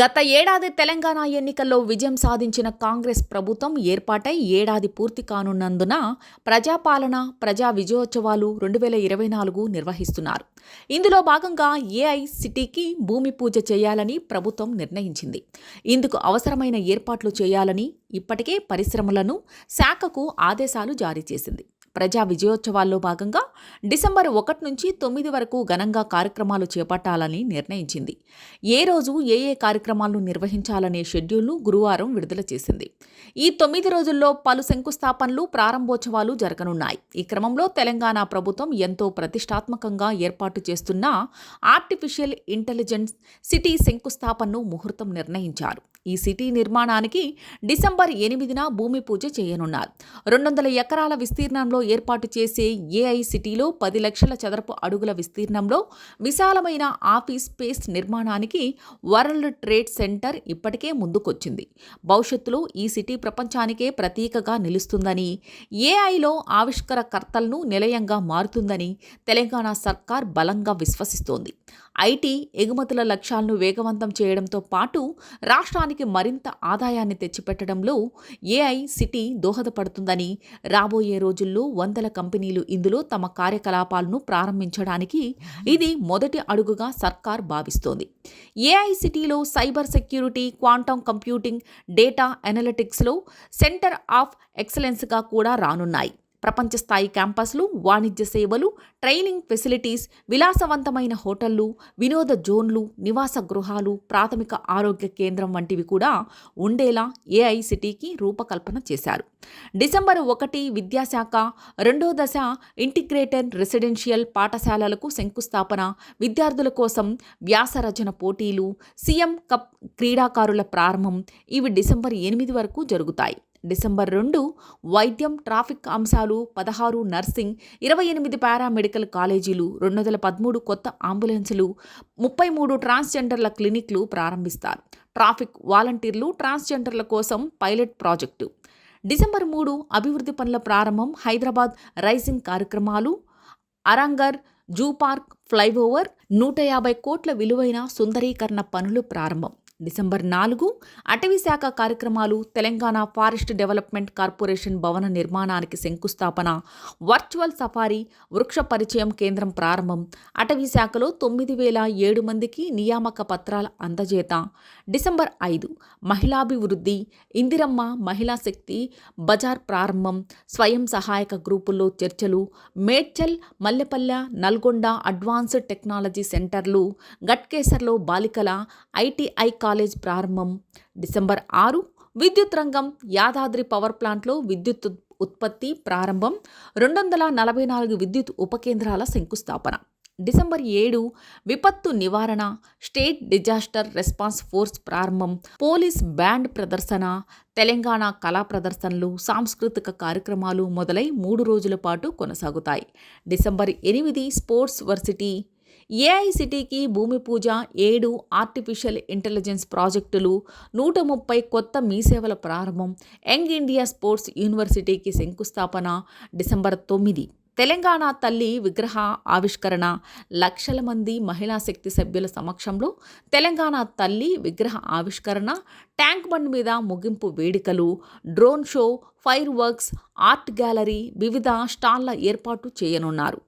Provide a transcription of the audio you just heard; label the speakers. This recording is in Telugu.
Speaker 1: గత ఏడాది తెలంగాణ ఎన్నికల్లో విజయం సాధించిన కాంగ్రెస్ ప్రభుత్వం ఏర్పాటై ఏడాది పూర్తి కానున్నందున ప్రజాపాలన ప్రజా విజయోత్సవాలు రెండు వేల ఇరవై నాలుగు నిర్వహిస్తున్నారు. ఇందులో భాగంగా ఏఐసిటీకి భూమి పూజ చేయాలని ప్రభుత్వం నిర్ణయించింది. ఇందుకు అవసరమైన ఏర్పాట్లు చేయాలని ఇప్పటికే పరిశ్రమలను శాఖకు ఆదేశాలు జారీ చేసింది. ప్రజా విజయోత్సవాల్లో భాగంగా డిసెంబర్ ఒకటి నుంచి తొమ్మిది వరకు ఘనంగా కార్యక్రమాలు చేపట్టాలని నిర్ణయించింది. ఏ రోజు ఏ ఏ కార్యక్రమాలను నిర్వహించాలనే షెడ్యూల్ను గురువారం విడుదల చేసింది. ఈ తొమ్మిది రోజుల్లో పలు శంకుస్థాపనలు ప్రారంభోత్సవాలు జరగనున్నాయి. ఈ క్రమంలో తెలంగాణ ప్రభుత్వం ఎంతో ప్రతిష్టాత్మకంగా ఏర్పాటు చేస్తున్న ఆర్టిఫిషియల్ ఇంటెలిజెన్స్ సిటీ శంకుస్థాపనను ముహూర్తం నిర్ణయించారు. ఈ సిటీ నిర్మాణానికి డిసెంబర్ ఎనిమిదిన భూమి పూజ చేయనున్నారు. రెండు వందల ఎకరాల విస్తీర్ణంలో ఏర్పాటు చేసే ఏఐ సిటీలో పది లక్షల చదరపు అడుగుల విస్తీర్ణంలో విశాలమైన ఆఫీస్ స్పేస్ నిర్మాణానికి వరల్డ్ ట్రేడ్ సెంటర్ ఇప్పటికే ముందుకొచ్చింది. భవిష్యత్తులో ఈ సిటీ ప్రపంచానికే ప్రతీకగా నిలుస్తుందని ఏఐలో ఆవిష్కరకర్తలను నిలయంగా మారుతుందని తెలంగాణ సర్కార్ బలంగా విశ్వసిస్తోంది. ఐటీ ఎగుమతుల లక్ష్యాలను వేగవంతం చేయడంతో పాటు రాష్ట్రానికి మరింత ఆదాయాన్ని తెచ్చిపెట్టడంలో ఏఐ సిటీ దోహదపడుతుందని రాబోయే రోజుల్లో వందల కంపెనీలు ఇందులో తమ కార్యకలాపాలను ప్రారంభించడానికి ఇది మొదటి అడుగుగా సర్కార్ భావిస్తోంది. ఏఐ సిటీలో cyber security quantum computing data అనలిటిక్స్లో centre of ఎక్సలెన్స్గా కూడా రానున్నాయి. ప్రపంచ స్థాయి క్యాంపస్లు వాణిజ్య సేవలు ట్రైనింగ్ ఫెసిలిటీస్ విలాసవంతమైన హోటళ్ళు వినోద జోన్లు నివాస గృహాలు ప్రాథమిక ఆరోగ్య కేంద్రం వంటివి కూడా ఉండేలా ఏఐసిటీకి రూపకల్పన చేశారు. డిసెంబర్ ఒకటి విద్యాశాఖ రెండో దశ ఇంటిగ్రేటెడ్ రెసిడెన్షియల్ పాఠశాలలకు శంకుస్థాపన విద్యార్థుల కోసం వ్యాసరచన పోటీలు సీఎం కప్ క్రీడాకారుల ప్రారంభం ఇవి డిసెంబర్ ఎనిమిది వరకు జరుగుతాయి. డిసెంబర్ రెండు వైద్యం ట్రాఫిక్ అంశాలు పదహారు నర్సింగ్ ఇరవై ఎనిమిది పారామెడికల్ కాలేజీలు రెండు వందల పదమూడు కొత్త అంబులెన్సులు ముప్పై మూడు ట్రాన్స్జెండర్ల క్లినిక్లు ప్రారంభిస్తారు. ట్రాఫిక్ వాలంటీర్లు ట్రాన్స్జెండర్ల కోసం పైలట్ ప్రాజెక్టు. డిసెంబర్ మూడు అభివృద్ధి పనుల ప్రారంభం హైదరాబాద్ రైజింగ్ కార్యక్రమాలు అరంగర్ జూ పార్క్ ఫ్లైఓవర్ నూట యాభై కోట్ల విలువైన సుందరీకరణ పనులు ప్రారంభం. డిసెంబర్ నాలుగు అటవీ శాఖ కార్యక్రమాలు తెలంగాణ ఫారెస్ట్ డెవలప్మెంట్ కార్పొరేషన్ భవన నిర్మాణానికి శంకుస్థాపన వర్చువల్ సఫారీ వృక్ష పరిచయం కేంద్రం ప్రారంభం. అటవీ శాఖలో తొమ్మిది వేల ఏడు మందికి నియామక పత్రాల అందజేత. డిసెంబర్ ఐదు మహిళాభివృద్ధి ఇందిరమ్మ మహిళా శక్తి బజార్ ప్రారంభం. స్వయం సహాయక గ్రూపుల్లో చర్చలు మేడ్చల్ మల్లెపల్లె నల్గొండ అడ్వాన్స్డ్ టెక్నాలజీ సెంటర్లు గట్కేసర్లో బాలికల ఐటీఐ కాలేజ్ ప్రారంభం డిసెంబర్ ఆరు. విద్యుత్ రంగం యాదాద్రి పవర్ ప్లాంట్లో విద్యుత్ ఉత్పత్తి ప్రారంభం. రెండు వందల నలభై నాలుగు విద్యుత్ ఉపకేంద్రాల శంకుస్థాపన. డిసెంబర్ ఏడు విపత్తు నివారణ స్టేట్ డిజాస్టర్ రెస్పాన్స్ ఫోర్స్ ప్రారంభం. పోలీస్ బ్యాండ్ ప్రదర్శన తెలంగాణ కళా ప్రదర్శనలు సాంస్కృతిక కార్యక్రమాలు మొదలై మూడు రోజుల పాటు కొనసాగుతాయి. డిసెంబర్ ఎనిమిది స్పోర్ట్స్ వర్సిటీ ఏఐసిటీకి భూమి పూజ ఏడు ఆర్టిఫిషియల్ ఇంటెలిజెన్స్ ప్రాజెక్టులు నూట ముప్పై కొత్త మీ సేవల ప్రారంభం యంగ్ ఇండియా స్పోర్ట్స్ యూనివర్సిటీకి శంకుస్థాపన డిసెంబర్ తొమ్మిది. తెలంగాణ తల్లి విగ్రహ ఆవిష్కరణ లక్షల మంది మహిళా శక్తి సభ్యుల సమక్షంలో తెలంగాణ తల్లి విగ్రహ ఆవిష్కరణ ట్యాంక్ బండ్ మీద ముగింపు వేడుకలు drone show fireworks art gallery వివిధ స్టాళ్ళ ఏర్పాటు చేయనున్నారు.